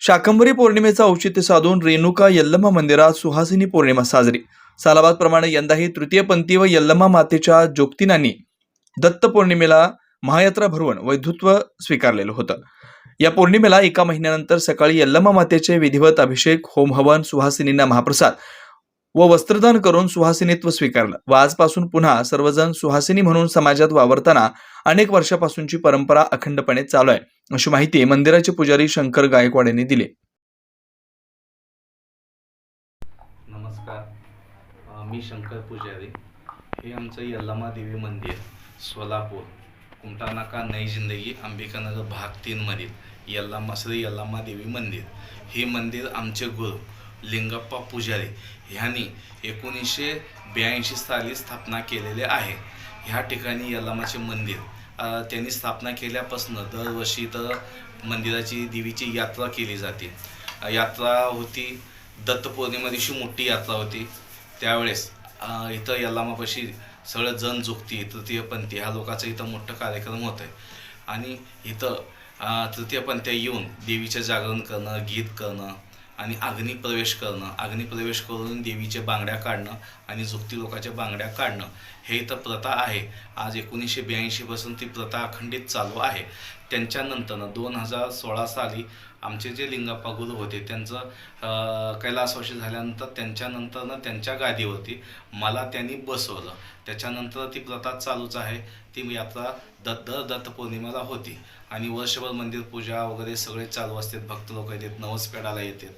शाकंभरी पौर्णिमेचा औचित्य साधून रेणुका यल्लम्मा मंदिरात सुहासिनी पौर्णिमा साजरी. सालाबादप्रमाणे यंदाही तृतीय पंथी व यल्लम्मा मातेच्या जोगतिनांनी दत्त पौर्णिमेला महायात्रा भरवून वैधुत्व स्वीकारलेलं होतं. या पौर्णिमेला एका महिन्यानंतर सकाळी यल्लमा मातेचे विधिवत अभिषेक होम हवन सुहासिनींना महाप्रसाद व वस्त्रदान करून सुहासिनीत्व स्वीकारलं. व आजपासून पुन्हा सर्वजण सुहासिनी म्हणून समाजात वावरताना अनेक वर्षापासूनची परंपरा अखंडपणे चालू आहे. अशी माहिती मंदिराचे पुजारी शंकर गायकवाड यांनी दिली. नमस्कार. मी शंकर पुजारी. हे आमचं यल्लामा देवी मंदिर सोलापूर कुमटानाका नई जिंदगी अंबिकानगर भाग तीनमधील यल्लामा श्री यल्लामा देवी मंदिर. हे मंदिर आमचे गुरु लिंगप्पा पुजारी ह्यांनी एकोणीसशे ब्याऐंशी साली स्थापना केलेले आहे. ह्या ठिकाणी यल्लामाचे मंदिर त्यांनी स्थापना केल्यापासून दरवर्षी तर मंदिराची देवीची यात्रा केली जाते. यात्रा होती दत्तपौर्णिमा दिवशी मोठी यात्रा होती. त्यावेळेस इथं यल्लामापाशी सगळं जण झुकती तृतीयपंथी ह्या लोकांचा इथं मोठं कार्यक्रम होत आहे आणि इथं तृतीयपंथ्या येऊन देवीचं जागरण करणं गीत करणं आणि अग्नी प्रवेश करणं अग्नी प्रवेश करून देवीच्या बांगड्या काढणं आणि झुकती लोकाच्या बांगड्या काढणं हे तर प्रथा आहे. आज एकोणीसशे ब्याऐंशीपासून ती प्रथा अखंडित चालू आहे. त्यांच्यानंतरनं दोन हजार सोळा साली आमचे जे लिंगप्पा गुरु होते त्यांचं कैलासवाशी झाल्यानंतर त्यांच्यानंतरनं त्यांच्या गादीवरती मला त्यांनी बसवलं. त्याच्यानंतर ती प्रथा चालूच आहे. ती यात्रा दत्त दर दत्त पौर्णिमेला होती. आणि वर्षभर मंदिर पूजा वगैरे सगळे चालू असतात. भक्त लोक येतात नवस पेडाला येतात.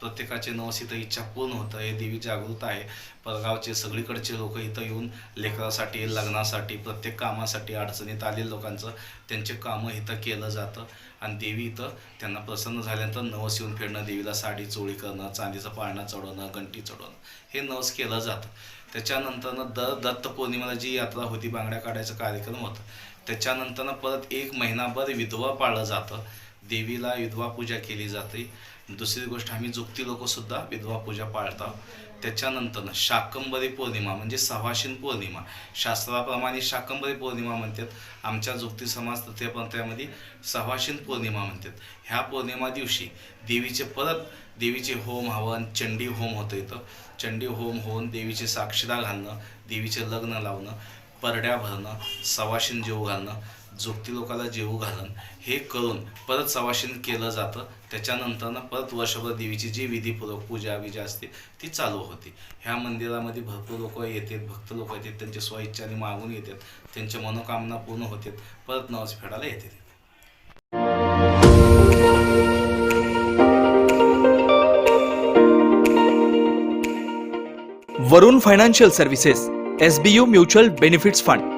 प्रत्येकाचे नवस इथं इच्छा पूर्ण होतं हे देवी जागृत आहे. परगावचे सगळीकडचे लोक इथं येऊन लेकरासाठी लग्नासाठी प्रत्येक कामासाठी अडचणीत आलेल्या लोकांचं त्यांचे कामं इथं केलं जातं. आणि देवी इथं त्यांना प्रसन्न झाल्यानंतर नवस येऊन फिरणं देवीला साडी चोळी करणं चांदीचं पाळणं चढवणं घंटी चढवणं हे नवस केलं जातं. त्याच्यानंतरनं दर दत्त पौर्णिमेला जी यात्रा होती बांगड्या काढायचा कार्यक्रम होता. त्याच्यानंतरनं परत एक महिनाभर विधवा पाळलं जातं. देवीला विधवा पूजा केली जाते. दुसरी गोष्ट आम्ही जुक्ती लोकसुद्धा विधवा पूजा पाळतात त्याच्यानंतर शाकंबरी पौर्णिमा म्हणजे सवाशीन पौर्णिमा. शास्त्राप्रमाणे शाकंबरी पौर्णिमा म्हणतात. आमच्या जुक्ती समाज तृतीयपंथामध्ये सवाशीन पौर्णिमा म्हणतात. ह्या पौर्णिमा दिवशी देवीचे परत देवीचे होम हवन चंडी होम होतं इथं. चंडी होम होऊन देवीचे साक्षीदा घालणं देवीचे लग्न लावणं परड्या भरणं सवाशीन जेव घालणं. जोगती लोकाला जेवू घालणं हे करून परत सवाशीन केलं जातं. त्याच्यानंतरनं परत वर्षभर देवीची जी विधीपूर्वक पूजा विजा असते ती चालू होती. ह्या मंदिरामध्ये भरपूर लोक येतात भक्त लोक येतात त्यांच्या स्वइच्छाने मागून येतात त्यांच्या मनोकामना पूर्ण होतात परत नवस फेडायला येतात. Varun financial services S B U mutual benefits fund.